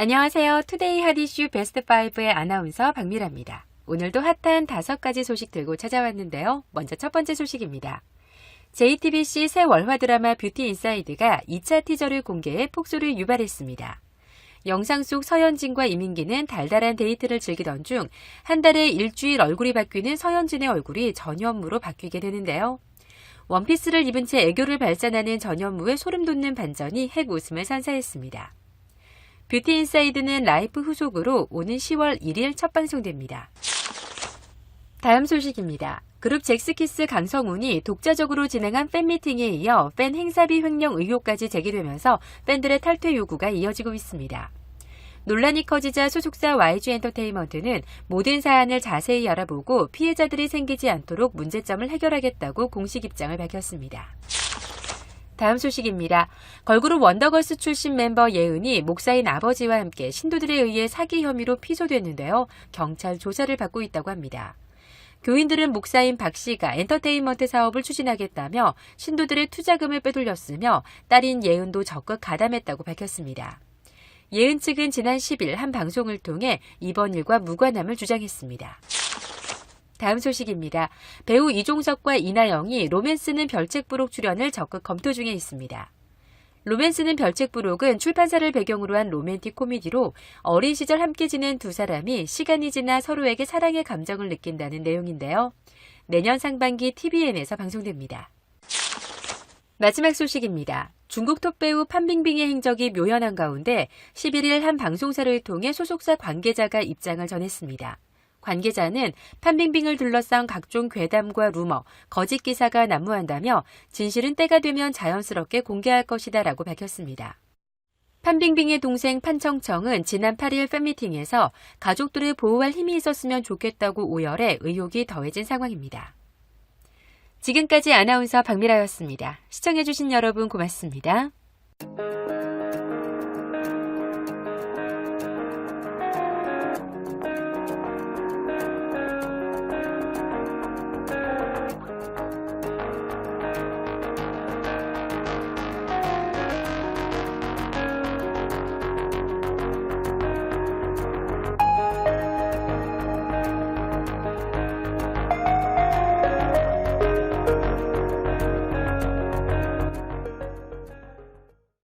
안녕하세요. 투데이 핫이슈 베스트 5의 아나운서 박미라입니다. 오늘도 핫한 다섯 가지 소식 들고 찾아왔는데요. 먼저 첫 번째 소식입니다. JTBC 새 월화 드라마 뷰티 인사이드가 2차 티저를 공개해 폭소를 유발했습니다. 영상 속 서현진과 이민기는 달달한 데이트를 즐기던 중 한 달에 일주일 얼굴이 바뀌는 서현진의 얼굴이 전현무로 바뀌게 되는데요. 원피스를 입은 채 애교를 발산하는 전현무의 소름 돋는 반전이 핵 웃음을 선사했습니다. 뷰티 인사이드는 라이프 후속으로 오는 10월 1일 첫 방송됩니다. 다음 소식입니다. 그룹 잭스키스 강성훈이 독자적으로 진행한 팬미팅에 이어 팬 행사비 횡령 의혹까지 제기되면서 팬들의 탈퇴 요구가 이어지고 있습니다. 논란이 커지자 소속사 YG 엔터테인먼트는 모든 사안을 자세히 알아보고 피해자들이 생기지 않도록 문제점을 해결하겠다고 공식 입장을 밝혔습니다. 다음 소식입니다. 걸그룹 원더걸스 출신 멤버 예은이 목사인 아버지와 함께 신도들에 의해 사기 혐의로 피소됐는데요. 경찰 조사를 받고 있다고 합니다. 교인들은 목사인 박 씨가 엔터테인먼트 사업을 추진하겠다며 신도들의 투자금을 빼돌렸으며 딸인 예은도 적극 가담했다고 밝혔습니다. 예은 측은 지난 10일 한 방송을 통해 이번 일과 무관함을 주장했습니다. 다음 소식입니다. 배우 이종석과 이나영이 로맨스는 별책부록 출연을 적극 검토 중에 있습니다. 로맨스는 별책부록은 출판사를 배경으로 한 로맨틱 코미디로 어린 시절 함께 지낸 두 사람이 시간이 지나 서로에게 사랑의 감정을 느낀다는 내용인데요. 내년 상반기 TVN에서 방송됩니다. 마지막 소식입니다. 중국 톱배우 판빙빙의 행적이 묘연한 가운데 11일 한 방송사를 통해 소속사 관계자가 입장을 전했습니다. 관계자는 판빙빙을 둘러싼 각종 괴담과 루머, 거짓 기사가 난무한다며 진실은 때가 되면 자연스럽게 공개할 것이다 라고 밝혔습니다. 판빙빙의 동생 판청청은 지난 8일 팬미팅에서 가족들을 보호할 힘이 있었으면 좋겠다고 오열해 의혹이 더해진 상황입니다. 지금까지 아나운서 박미라였습니다. 시청해주신 여러분 고맙습니다.